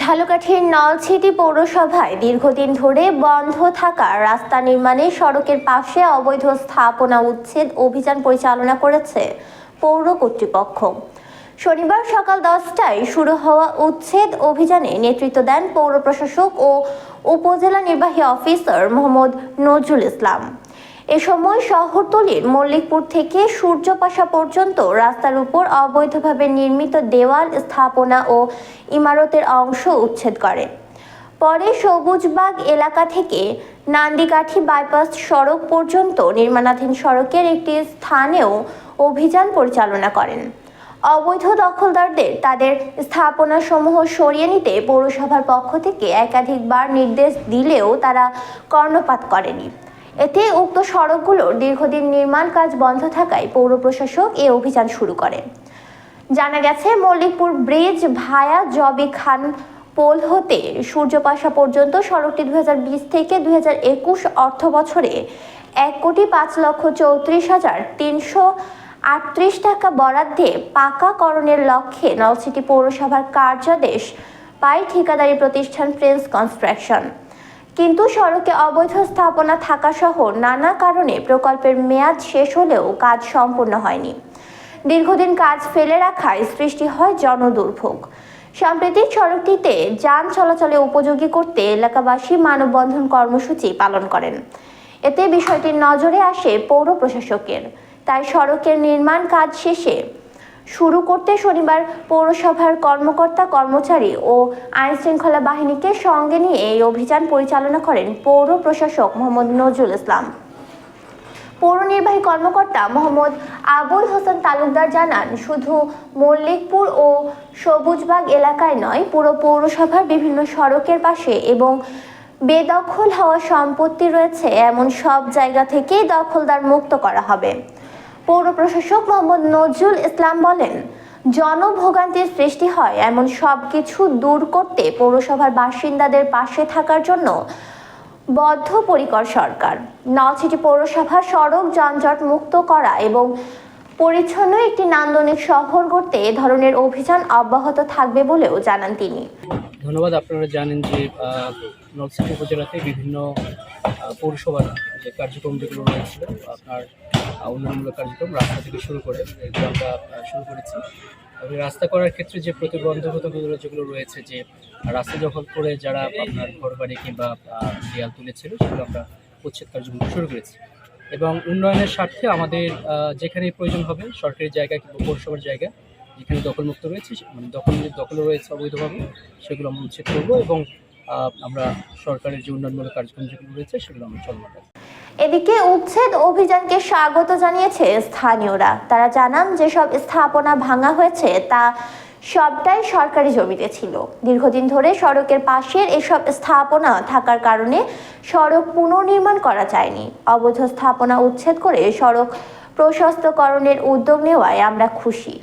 ঝালকাঠির নলছিটি পৌরসভায় দীর্ঘদিন ধরে বন্ধ থাকা রাস্তা নির্মাণে সড়কের পাশে অবৈধ স্থাপনা উচ্ছেদ অভিযান পরিচালনা করেছে পৌর কর্তৃপক্ষ। শনিবার সকাল দশটায় শুরু হওয়া উচ্ছেদ অভিযানে নেতৃত্ব দেন পৌর প্রশাসক ও উপজেলা নির্বাহী অফিসার মোহাম্মদ নজরুল ইসলাম। এ সময় শহরতলির মল্লিকপুর থেকে সূর্যপাশা পর্যন্ত রাস্তার উপর অবৈধভাবে নির্মিত দেওয়াল, স্থাপনা ও ইমারতের অংশ উচ্ছেদ করে। পরে সবুজবাগ এলাকা থেকে নান্দিকাঠি বাইপাস সড়ক পর্যন্ত নির্মাণাধীন সড়কের একটি স্থানেও অভিযান পরিচালনা করেন। অবৈধ দখলদারদের তাদের স্থাপনাসমূহ সরিয়ে নিতে পৌরসভার পক্ষ থেকে একাধিকবার নির্দেশ দিলেও তারা কর্ণপাত করেনি। এতে উক্ত সড়কগুলোর দীর্ঘদিন নির্মাণ কাজ বন্ধ থাকায় পৌর প্রশাসক এ অভিযান শুরু করে জানা গেছে, মল্লিকপুর ব্রিজ ভায়া জবি খান পোল হতে সূর্যপাশা পর্যন্ত সড়কটি দুই হাজার বিশ থেকে দু হাজার একুশ অর্থ বছরে এক কোটি পাঁচ লক্ষ চৌত্রিশ হাজার তিনশো আটত্রিশ টাকা বরাদ্দে পাকাকরণের লক্ষ্যে নলসিটি পৌরসভার কার্যাদেশ পায় ঠিকাদারি প্রতিষ্ঠান প্রিন্স কনস্ট্রাকশন। কিন্তু সড়কে অবৈধ স্থাপনা থাকা সহ নানা কারণে প্রকল্পের মেয়াদ শেষ হলেও কাজ সম্পূর্ণ হয়নি। দীর্ঘদিন কাজ ফেলে রাখায় সৃষ্টি হয় জনদুর্ভোগ। সাম্প্রতিক সড়কটিতে যান চলাচলে উপযোগী করতে এলাকাবাসী মানববন্ধন কর্মসূচি পালন করেন। এতে বিষয়টির নজরে আসে পৌর প্রশাসকের। তাই সড়কের নির্মাণ কাজ শেষে শুরু করতে শনিবার পৌরসভার কর্মকর্তা, কর্মচারী ও আইন শৃঙ্খলা বাহিনীকে সঙ্গে নিয়ে এই অভিযান পরিচালনা করেন পৌর প্রশাসক মোহাম্মদ নজরুল ইসলাম। পৌর নির্বাহী কর্মকর্তা মোহাম্মদ আবুল হোসেন তালুকদার জানান, শুধু মল্লিকপুর ও সবুজবাগ এলাকায় নয়, পুরো পৌরসভার বিভিন্ন সড়কের পাশে এবং বেদখল হওয়া সম্পত্তি রয়েছে। এমন সব জায়গা থেকেই দখলদার মুক্ত করা হবে। পৌর প্রশাসক মোহাম্মদ নজরুল ইসলাম বলেন জনভোগান্তির সৃষ্টি হয় এমন সব কিছু দূর করতে পৌরসভার বাসিন্দাদের পাশে থাকার জন্য বদ্ধপরিকর সরকার। নলছিটি পৌরসভা সড়ক যানজট মুক্ত করা এবং পরিচ্ছন্ন একটি নান্দনিক শহর গড়তে এ ধরনের অভিযান অব্যাহত থাকবে বলেও জানান তিনি। ধন্যবাদ আপনারা জানেন যে আহ, নলছিটি উপজেলাতে বিভিন্ন পৌরসভার যে কার্যক্রম যেগুলো রয়েছিল আপনার উন্নয়নমূলক কার্যক্রম রাস্তা থেকে শুরু করে এগুলো আমরা শুরু করেছি। তবে রাস্তা করার ক্ষেত্রে যে প্রতিবন্ধকতাগুলো যেগুলো রয়েছে যে রাস্তা দখল করে যারা আপনার ঘরবাড়ি কিংবা দেয়াল তুলেছিল সেগুলো আমরা উচ্ছেদ কার্যক্রম শুরু করেছি। এবং উন্নয়নের স্বার্থে আমাদের আহ, যেখানে প্রয়োজন হবে সরকারি জায়গা কিংবা পৌরসভার জায়গা যেখানে দখলমুক্ত রয়েছে মানে দখল দখল রয়েছে অবৈধভাবে সেগুলো আমরা উচ্ছেদ করব এবং আমরা সরকারের যে উন্নয়নমূলক কার্যক্রম যেগুলো রয়েছে সেগুলো আমরা চলমান রাখব। এদিকে উচ্ছেদ অভিযানকে স্বাগত জানিয়েছে স্থানীয়রা। তারা জানান, যেসব স্থাপনা ভাঙা হয়েছে, তা সবটাই সরকারি জমিতে ছিল। দীর্ঘদিন ধরে সড়কের পাশের এসব স্থাপনা থাকার কারণে সড়ক পুনর্নির্মাণ করা যায়নি। অবৈধ স্থাপনা উচ্ছেদ করে সড়ক প্রশস্তকরণের উদ্যোগ নেওয়ায় আমরা খুশি।